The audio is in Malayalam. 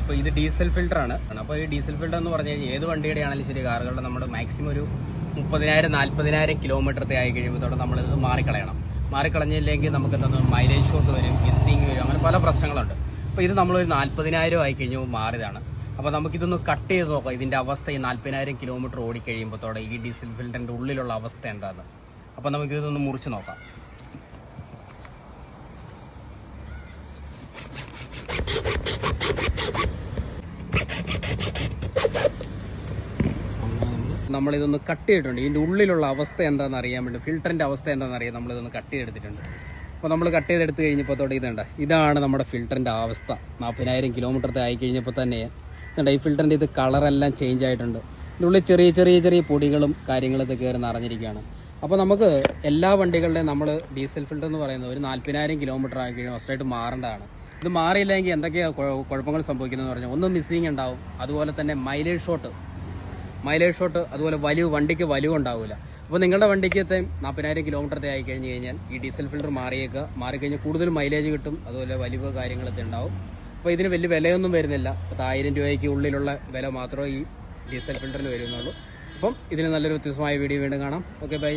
ഇപ്പോൾ ഇത് ഡീസൽ ഫിൽട്ടറാണ് അപ്പോൾ ഈ ഡീസൽ ഫിൽട്ടർ എന്ന് പറഞ്ഞു കഴിഞ്ഞാൽ ഏത് വണ്ടിയുടെ ആണെങ്കിലും ശരി കാറുകളുടെ നമ്മൾ മാക്സിമം ഒരു മുപ്പതിനായിരം നാൽപ്പതിനായിരം കിലോമീറ്ററത്തെ ആയി കഴിയുമ്പോഴത്തോടെ നമ്മളിത് മാറിക്കളയണം. മാറിക്കളഞ്ഞില്ലെങ്കിൽ നമുക്ക് എന്താ മൈലേജ് ഷോട്ട് വരും മിസ്സിങ് വരും അങ്ങനെ പല പ്രശ്നങ്ങളുണ്ട്. അപ്പോൾ ഇത് നമ്മളൊരു നാൽപ്പതിനായിരം ആയി കഴിഞ്ഞു മാറിയതാണ്. അപ്പോൾ നമുക്കിതൊന്ന് കട്ട് ചെയ്ത് നോക്കാം. ഇതിന്റെ അവസ്ഥ ഈ നാൽപ്പതിനായിരം കിലോമീറ്റർ ഓടിക്കഴിയുമ്പോഴത്തോടെ ഈ ഡീസൽ ഫിൽറ്ററിന്റെ ഉള്ളിലുള്ള അവസ്ഥ എന്താണെന്ന് അപ്പോൾ നമുക്കിതൊന്ന് മുറിച്ച് നോക്കാം. നമ്മളിതൊന്ന് കട്ട് ചെയ്തിട്ടുണ്ട്. ഇതിന്റെ ഉള്ളിലുള്ള അവസ്ഥ എന്താണെന്ന് അറിയാൻ വേണ്ടി ഫിൽറ്ററിന്റെ അവസ്ഥ എന്താണെന്ന് അറിയാൻ നമ്മളിതൊന്ന് കട്ട് ചെയ്തെടുത്തിട്ടുണ്ട്. അപ്പോൾ നമ്മൾ കട്ട് ചെയ്തെടുത്ത് കഴിഞ്ഞപ്പോൾ തൊട്ട് ഇതുണ്ട് ഇതാണ് നമ്മുടെ ഫിൽറ്ററിന്റെ അവസ്ഥ. നാൽപ്പതിനായിരം കിലോമീറ്ററത്തെ ആയി കഴിഞ്ഞപ്പോൾ തന്നെ ഇതുണ്ട് ഈ ഫിൽറ്ററിന്റെ ഇത് കളറെല്ലാം ചേഞ്ച് ആയിട്ടുണ്ട്. ഇതിനുള്ളിൽ ചെറിയ ചെറിയ ചെറിയ പൊടികളും കാര്യങ്ങളും കാര്യങ്ങളൊക്കെ കയറി നിറഞ്ഞിരിക്കുകയാണ്. അപ്പോൾ നമുക്ക് എല്ലാ വണ്ടികളുടെയും നമ്മൾ ഡീസൽ ഫിൽറ്റർ എന്ന് പറയുന്നത് ഒരു നാൽപ്പതിനായിരം കിലോമീറ്റർ ആയി കഴിഞ്ഞാൽ ഫസ്റ്റായിട്ട് മാറേണ്ടതാണ്. ഇത് മാറിയില്ലെങ്കിൽ എന്തൊക്കെയാണ് കുഴപ്പങ്ങൾ സംഭവിക്കുന്നതെന്ന് പറഞ്ഞാൽ ഒന്നും മിസ്സിങ് ഉണ്ടാവും. അതുപോലെ തന്നെ മൈലേജ് ഷോട്ട് മൈലേജ് ഷോട്ട് അതുപോലെ വലിവ് വണ്ടിക്ക് വലിവ് ഉണ്ടാവില്ല അപ്പോൾ നിങ്ങളുടെ വണ്ടിക്കത്തെ നാൽപ്പതിനായിരം കിലോമീറ്ററത്തെ ആയി കഴിഞ്ഞ് കഴിഞ്ഞാൽ ഈ ഡീസൽ ഫിൽറ്റർ മാറിയേക്കുക. മാറിക്കഴിഞ്ഞാൽ കൂടുതൽ മൈലേജ് കിട്ടും അതുപോലെ വലിവ് കാര്യങ്ങളൊക്കെ ഉണ്ടാവും. അപ്പോൾ ഇതിന് വലിയ വിലയൊന്നും വരുന്നില്ല. ആയിരം രൂപയ്ക്ക് ഉള്ളിലുള്ള വില മാത്രമേ ഈ ഡീസൽ ഫിൽറ്ററിന് വരുന്നുള്ളൂ. അപ്പം ഇതിന് നല്ലൊരു വ്യത്യസ്തമായ വീഡിയോ വീണ്ടും കാണാം. Okay bye